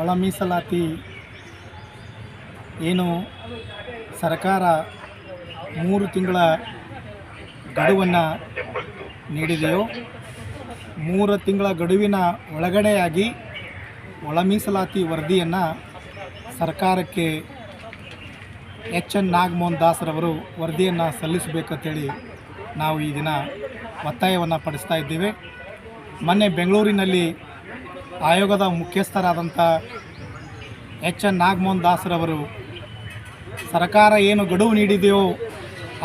ಒಳ ಮೀಸಲಾತಿ ಏನು ಸರ್ಕಾರ ಮೂರು ತಿಂಗಳ ಗಡುವನ್ನು ನೀಡಿದೆಯೋ, ಮೂರು ತಿಂಗಳ ಗಡುವಿನ ಒಳಗಡೆಯಾಗಿ ಒಳ ಮೀಸಲಾತಿ ವರದಿಯನ್ನು ಸರ್ಕಾರಕ್ಕೆ ಎಚ್ ಎನ್ ನಾಗಮೋಹನ್ ದಾಸ್ರವರು ವರದಿಯನ್ನು ಸಲ್ಲಿಸಬೇಕಂತೇಳಿ ನಾವು ಈ ದಿನ ಒತ್ತಾಯವನ್ನು ಪಡಿಸ್ತಾ ಇದ್ದೇವೆ. ಮೊನ್ನೆ ಬೆಂಗಳೂರಿನಲ್ಲಿ ಆಯೋಗದ ಮುಖ್ಯಸ್ಥರಾದಂಥ ಎಚ್ ಎನ್ ನಾಗಮೋಹನ್ ದಾಸ್ರವರು, ಸರ್ಕಾರ ಏನು ಗಡುವು ನೀಡಿದೆಯೋ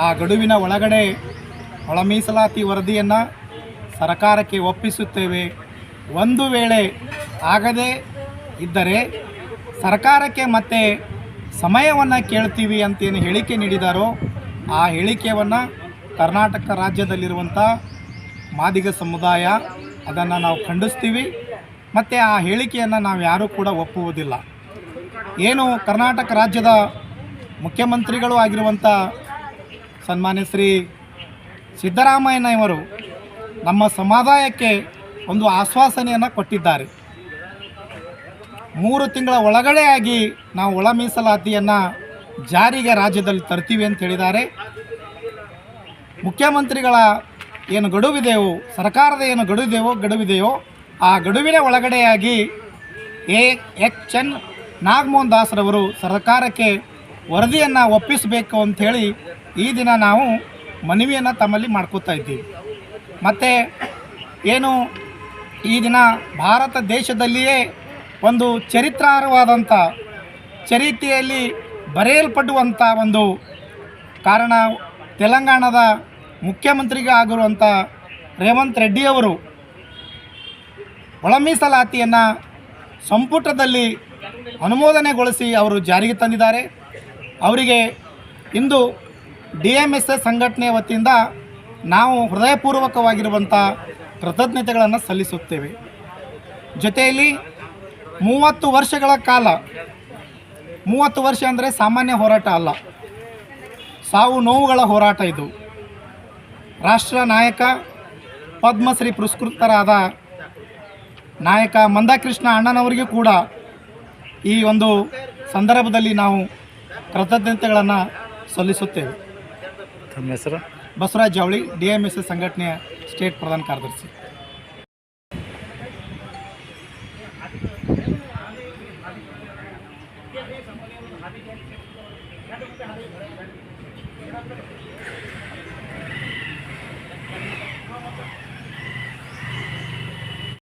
ಆ ಗಡುವಿನ ಒಳಗಡೆ ಒಳ ಮೀಸಲಾತಿ ವರದಿಯನ್ನು ಸರ್ಕಾರಕ್ಕೆ ಒಪ್ಪಿಸುತ್ತೇವೆ. ಒಂದು ವೇಳೆ ಆಗದೇ ಇದ್ದರೆ ಸರ್ಕಾರಕ್ಕೆ ಮತ್ತೆ ಸಮಯವನ್ನು ಕೇಳ್ತೀವಿ ಅಂತೇನು ಹೇಳಿಕೆ ನೀಡಿದಾರೋ ಆ ಹೇಳಿಕೆಯನ್ನು ಕರ್ನಾಟಕ ರಾಜ್ಯದಲ್ಲಿರುವಂಥ ಮಾದಿಗ ಸಮುದಾಯ ಅದನ್ನು ನಾವು ಖಂಡಿಸ್ತೀವಿ. ಮತ್ತು ಆ ಹೇಳಿಕೆಯನ್ನು ನಾವು ಯಾರೂ ಕೂಡ ಒಪ್ಪುವುದಿಲ್ಲ. ಏನು ಕರ್ನಾಟಕ ರಾಜ್ಯದ ಮುಖ್ಯಮಂತ್ರಿಗಳು ಆಗಿರುವಂಥ ಸನ್ಮಾನ್ಯ ಶ್ರೀ ಸಿದ್ದರಾಮಯ್ಯನವರು ನಮ್ಮ ಸಮುದಾಯಕ್ಕೆ ಒಂದು ಆಶ್ವಾಸನೆಯನ್ನು ಕೊಟ್ಟಿದ್ದಾರೆ. ಮೂರು ತಿಂಗಳ ಒಳಗಡೆ ಆಗಿ ನಾವು ಒಳ ಮೀಸಲಾತಿಯನ್ನು ಜಾರಿಗೆ ರಾಜ್ಯದಲ್ಲಿ ತರ್ತೀವಿ ಅಂತ ಹೇಳಿದ್ದಾರೆ. ಮುಖ್ಯಮಂತ್ರಿಗಳ ಏನು ಗಡುವಿದೆಯೋ, ಸರ್ಕಾರದ ಏನು ಗಡುವಿದೆಯೋ ಗಡುವಿದೆಯೋ ಆ ಗಡುವಿನ ಒಳಗಡೆಯಾಗಿ ಎ ಎಚ್ ಎನ್ ನಾಗಮೋಹನ್ ದಾಸ್ರವರು ಸರ್ಕಾರಕ್ಕೆ ವರದಿಯನ್ನು ಒಪ್ಪಿಸಬೇಕು ಅಂಥೇಳಿ ಈ ದಿನ ನಾವು ಮನವಿಯನ್ನು ತಮ್ಮಲ್ಲಿ ಮಾಡ್ಕೋತಾ ಇದ್ದೀವಿ. ಮತ್ತು ಏನು ಈ ದಿನ ಭಾರತ ದೇಶದಲ್ಲಿಯೇ ಒಂದು ಚರಿತ್ರಾರ್ಹವಾದಂಥ ಚರಿತ್ರೆಯಲ್ಲಿ ಬರೆಯಲ್ಪಡುವಂಥ ಒಂದು ಕಾರಣ ತೆಲಂಗಾಣದ ಮುಖ್ಯಮಂತ್ರಿಗೆ ಆಗಿರುವಂಥ ರೇವಂತ್ ರೆಡ್ಡಿಯವರು ಒಳ ಮೀಸಲಾತಿಯನ್ನು ಸಂಪುಟದಲ್ಲಿ ಅನುಮೋದನೆಗೊಳಿಸಿ ಅವರು ಜಾರಿಗೆ ತಂದಿದ್ದಾರೆ. ಅವರಿಗೆ ಇಂದು ಡಿ ಎಂ ಎಸ್ ಎಸ್ ಸಂಘಟನೆಯ ವತಿಯಿಂದ ನಾವು ಹೃದಯಪೂರ್ವಕವಾಗಿರುವಂಥ ಕೃತಜ್ಞತೆಗಳನ್ನು ಸಲ್ಲಿಸುತ್ತೇವೆ. ಜೊತೆಯಲ್ಲಿ ಮೂವತ್ತು ವರ್ಷಗಳ ಕಾಲ, ಮೂವತ್ತು ವರ್ಷ ಅಂದರೆ ಸಾಮಾನ್ಯ ಹೋರಾಟ ಅಲ್ಲ, ಸಾವು ನೋವುಗಳ ಹೋರಾಟ ಇದು. ರಾಷ್ಟ್ರ ನಾಯಕ, ಪದ್ಮಶ್ರೀ ಪುರಸ್ಕೃತರಾದ ನಾಯಕ ಮಂದಾಕೃಷ್ಣ ಅಣ್ಣನವರಿಗೂ ಕೂಡ ಈ ಒಂದು ಸಂದರ್ಭದಲ್ಲಿ ನಾವು ಕೃತಜ್ಞತೆಗಳನ್ನು ಸಲ್ಲಿಸುತ್ತೇವೆ. ತಮ್ಮ ಹೆಸರು? Basavaraj Javali D M S S ಸಂಘಟನೆಯ ಸ್ಟೇಟ್ ಪ್ರಧಾನ ಕಾರ್ಯದರ್ಶಿ.